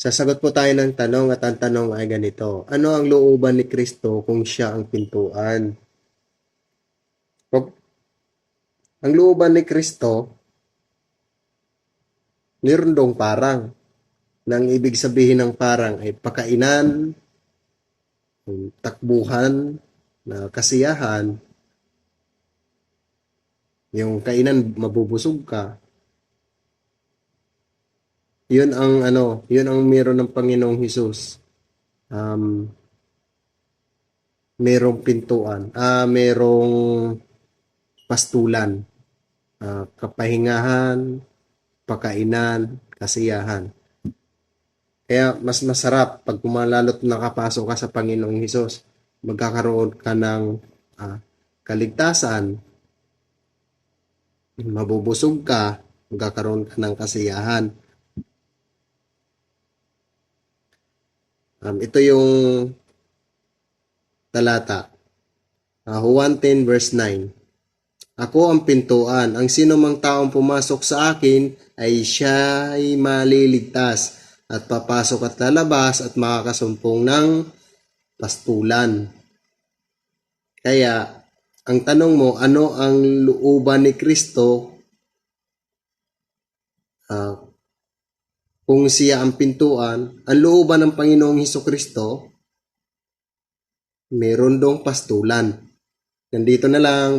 Sasagot po tayo ng tanong at ang tanong ay ganito. Ano ang looban ni Kristo kung siya ang pintuan? Ang looban ni Kristo, meron dong parang. Nang ibig sabihin ng parang ay pakainan, takbuhan, na kasiyahan, yung kainan mabubusog ka. Yun ang ano, yun ang meron ng Panginoong Hesus. Um, merong pintuan, ah merong pastulan, ah, kapahingahan, pakainan, kasiyahan. Kaya mas masarap pag kumalalot nakapasok ka sa Panginoong Hesus, magkakaroon ka ng ah, kaligtasan, mabubusog ka, magkakaroon ka ng kasiyahan. Um, ito yung talata. Uh, Juan 10 verse 9. Ako ang pintuan. Ang sino mang taong pumasok sa akin ay siya ay maliligtas at papasok at lalabas at makakasumpong ng pastulan. Kaya, ang tanong mo, ano ang looban ni Kristo Ah, kung siya ang pintuan, ang looban ng Panginoong Heso Kristo, meron dong pastulan. Nandito na lang.